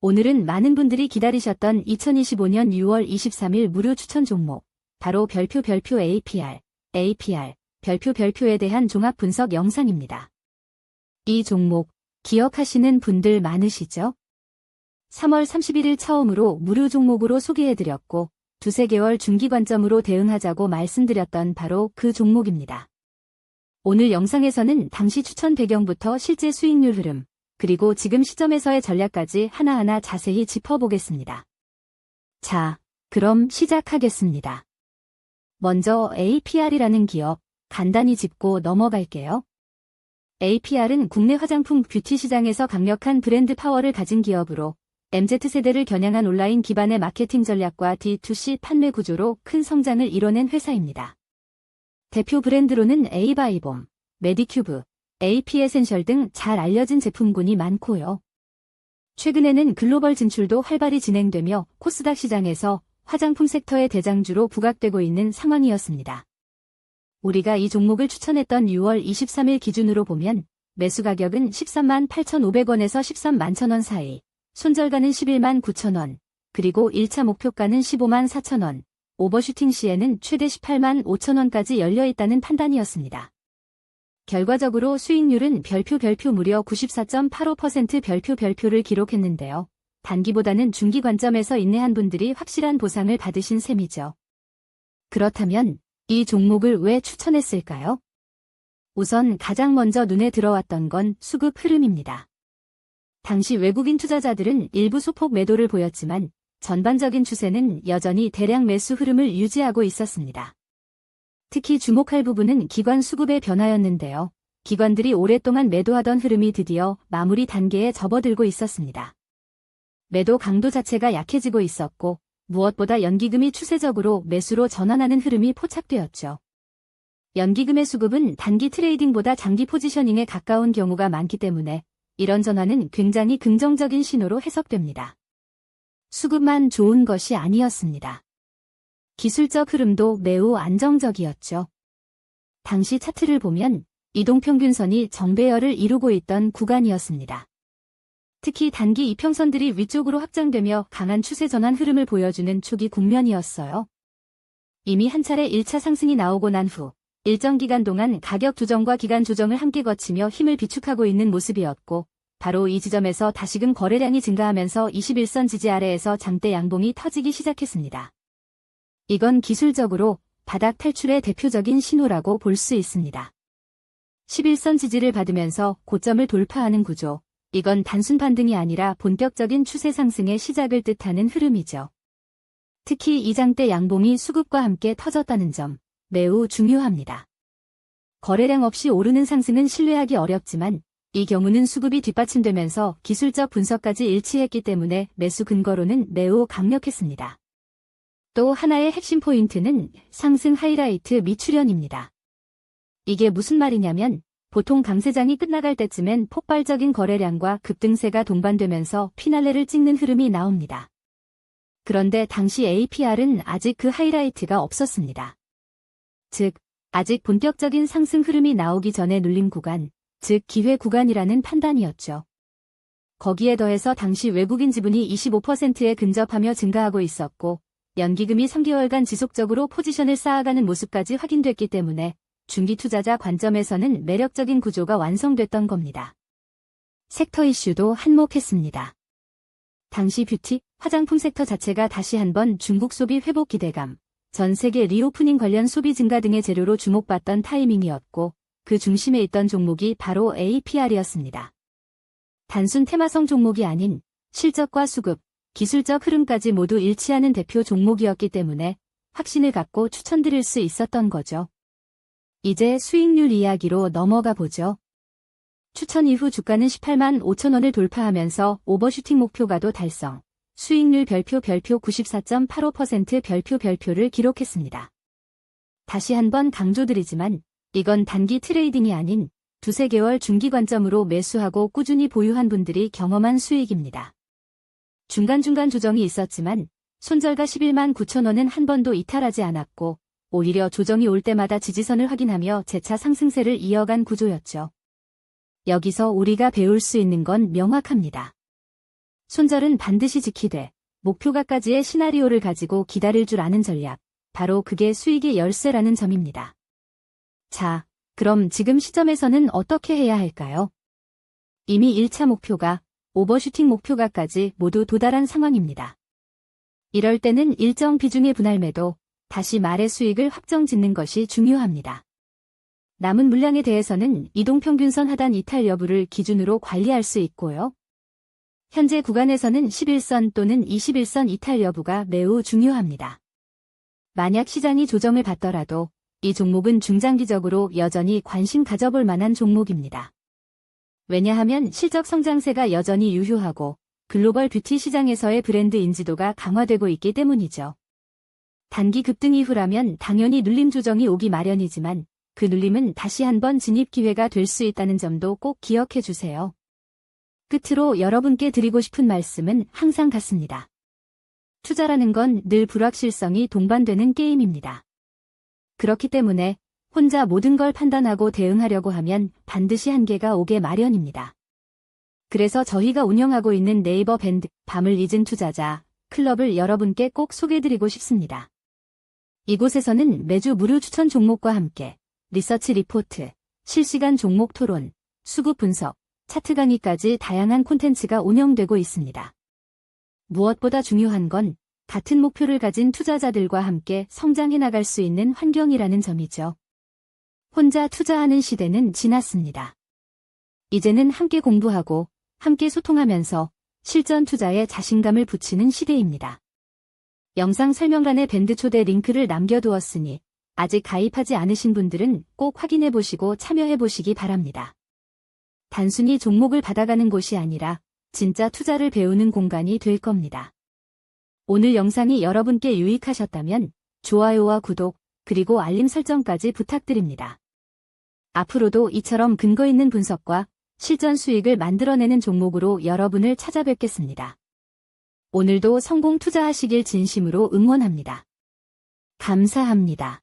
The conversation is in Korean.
오늘은 많은 분들이 기다리셨던 2025년 6월 23일 무료 추천 종목, 바로 별표 별표 APR, APR, 별표 별표에 대한 종합 분석 영상입니다. 이 종목, 기억하시는 분들 많으시죠? 3월 31일 처음으로 무료 종목으로 소개해드렸고, 두세 개월 중기 관점으로 대응하자고 말씀드렸던 바로 그 종목입니다. 오늘 영상에서는 당시 추천 배경부터 실제 수익률 흐름, 그리고 지금 시점에서의 전략까지 하나하나 자세히 짚어보겠습니다. 자, 그럼 시작하겠습니다. 먼저 APR이라는 기업 간단히 짚고 넘어갈게요. APR은 국내 화장품 뷰티 시장에서 강력한 브랜드 파워를 가진 기업으로 MZ세대를 겨냥한 온라인 기반의 마케팅 전략과 D2C 판매 구조로 큰 성장을 이뤄낸 회사입니다. 대표 브랜드로는 에이바이봄, 메디큐브, AP 에센셜 등 잘 알려진 제품군이 많고요. 최근에는 글로벌 진출도 활발히 진행되며 코스닥 시장에서 화장품 섹터의 대장주로 부각되고 있는 상황이었습니다. 우리가 이 종목을 추천했던 6월 23일 기준으로 보면 매수 가격은 13만 8,500원에서 13만 1,000원 사이, 손절가는 11만 9천원, 그리고 1차 목표가는 15만 4천원, 오버슈팅 시에는 최대 18만 5천원까지 열려있다는 판단이었습니다. 결과적으로 수익률은 별표 별표 무려 94.85% 별표 별표를 기록했는데요. 단기보다는 중기 관점에서 인내한 분들이 확실한 보상을 받으신 셈이죠. 그렇다면 이 종목을 왜 추천했을까요? 우선 가장 먼저 눈에 들어왔던 건 수급 흐름입니다. 당시 외국인 투자자들은 일부 소폭 매도를 보였지만 전반적인 추세는 여전히 대량 매수 흐름을 유지하고 있었습니다. 특히 주목할 부분은 기관 수급의 변화였는데요. 기관들이 오랫동안 매도하던 흐름이 드디어 마무리 단계에 접어들고 있었습니다. 매도 강도 자체가 약해지고 있었고 무엇보다 연기금이 추세적으로 매수로 전환하는 흐름이 포착되었죠. 연기금의 수급은 단기 트레이딩보다 장기 포지셔닝에 가까운 경우가 많기 때문에 이런 전환은 굉장히 긍정적인 신호로 해석됩니다. 수급만 좋은 것이 아니었습니다. 기술적 흐름도 매우 안정적이었죠. 당시 차트를 보면 이동평균선이 정배열을 이루고 있던 구간이었습니다. 특히 단기 이평선들이 위쪽으로 확장되며 강한 추세 전환 흐름을 보여주는 초기 국면이었어요. 이미 한 차례 1차 상승이 나오고 난 후 일정 기간 동안 가격 조정과 기간 조정을 함께 거치며 힘을 비축하고 있는 모습이었고 바로 이 지점에서 다시금 거래량이 증가하면서 21선 지지 아래에서 장대 양봉이 터지기 시작했습니다. 이건 기술적으로 바닥 탈출의 대표적인 신호라고 볼 수 있습니다. 11선 지지를 받으면서 고점을 돌파하는 구조. 이건 단순 반등이 아니라 본격적인 추세 상승의 시작을 뜻하는 흐름이죠. 특히 이장대 양봉이 수급과 함께 터졌다는 점 매우 중요합니다. 거래량 없이 오르는 상승은 신뢰하기 어렵지만 이 경우는 수급이 뒷받침되면서 기술적 분석까지 일치했기 때문에 매수 근거로는 매우 강력했습니다. 또 하나의 핵심 포인트는 상승 하이라이트 미출현입니다. 이게 무슨 말이냐면 보통 강세장이 끝나갈 때쯤엔 폭발적인 거래량과 급등세가 동반되면서 피날레를 찍는 흐름이 나옵니다. 그런데 당시 APR은 아직 그 하이라이트가 없었습니다. 즉, 아직 본격적인 상승 흐름이 나오기 전에 눌림 구간, 즉 기회 구간이라는 판단이었죠. 거기에 더해서 당시 외국인 지분이 25%에 근접하며 증가하고 있었고 연기금이 3개월간 지속적으로 포지션을 쌓아가는 모습까지 확인됐기 때문에 중기 투자자 관점에서는 매력적인 구조가 완성됐던 겁니다. 섹터 이슈도 한몫했습니다. 당시 뷰티, 화장품 섹터 자체가 다시 한번 중국 소비 회복 기대감, 전 세계 리오프닝 관련 소비 증가 등의 재료로 주목받던 타이밍이었고 그 중심에 있던 종목이 바로 APR이었습니다. 단순 테마성 종목이 아닌 실적과 수급, 기술적 흐름까지 모두 일치하는 대표 종목이었기 때문에 확신을 갖고 추천드릴 수 있었던 거죠. 이제 수익률 이야기로 넘어가 보죠. 추천 이후 주가는 18만 5천원을 돌파하면서 오버슈팅 목표가도 달성, 수익률 별표 별표 94.85% 별표 별표를 기록했습니다. 다시 한번 강조드리지만 이건 단기 트레이딩이 아닌 두세 개월 중기 관점으로 매수하고 꾸준히 보유한 분들이 경험한 수익입니다. 중간중간 조정이 있었지만 손절가 11만 9천원은 한 번도 이탈하지 않았고 오히려 조정이 올 때마다 지지선을 확인하며 재차 상승세를 이어간 구조였죠. 여기서 우리가 배울 수 있는 건 명확합니다. 손절은 반드시 지키되 목표가까지의 시나리오를 가지고 기다릴 줄 아는 전략. 바로 그게 수익의 열쇠라는 점입니다. 자, 그럼 지금 시점에서는 어떻게 해야 할까요? 이미 1차 목표가 오버슈팅 목표가까지 모두 도달한 상황입니다. 이럴 때는 일정 비중의 분할 매도, 다시 말해 수익을 확정 짓는 것이 중요합니다. 남은 물량에 대해서는 이동평균선 하단 이탈 여부를 기준으로 관리할 수 있고요. 현재 구간에서는 11선 또는 21선 이탈 여부가 매우 중요합니다. 만약 시장이 조정을 받더라도 이 종목은 중장기적으로 여전히 관심 가져볼 만한 종목입니다. 왜냐하면 실적 성장세가 여전히 유효하고 글로벌 뷰티 시장에서의 브랜드 인지도가 강화되고 있기 때문이죠. 단기 급등 이후라면 당연히 눌림 조정이 오기 마련이지만 그 눌림은 다시 한번 진입 기회가 될 수 있다는 점도 꼭 기억해 주세요. 끝으로 여러분께 드리고 싶은 말씀은 항상 같습니다. 투자라는 건 늘 불확실성이 동반되는 게임입니다. 그렇기 때문에 혼자 모든 걸 판단하고 대응하려고 하면 반드시 한계가 오게 마련입니다. 그래서 저희가 운영하고 있는 네이버 밴드 밤을 잊은 투자자 클럽을 여러분께 꼭 소개해드리고 싶습니다. 이곳에서는 매주 무료 추천 종목과 함께 리서치 리포트, 실시간 종목 토론, 수급 분석, 차트 강의까지 다양한 콘텐츠가 운영되고 있습니다. 무엇보다 중요한 건 같은 목표를 가진 투자자들과 함께 성장해 나갈 수 있는 환경이라는 점이죠. 혼자 투자하는 시대는 지났습니다. 이제는 함께 공부하고 함께 소통하면서 실전 투자에 자신감을 붙이는 시대입니다. 영상 설명란에 밴드 초대 링크를 남겨두었으니 아직 가입하지 않으신 분들은 꼭 확인해 보시고 참여해 보시기 바랍니다. 단순히 종목을 받아가는 곳이 아니라 진짜 투자를 배우는 공간이 될 겁니다. 오늘 영상이 여러분께 유익하셨다면 좋아요와 구독, 그리고 알림 설정까지 부탁드립니다. 앞으로도 이처럼 근거 있는 분석과 실전 수익을 만들어내는 종목으로 여러분을 찾아뵙겠습니다. 오늘도 성공 투자하시길 진심으로 응원합니다. 감사합니다.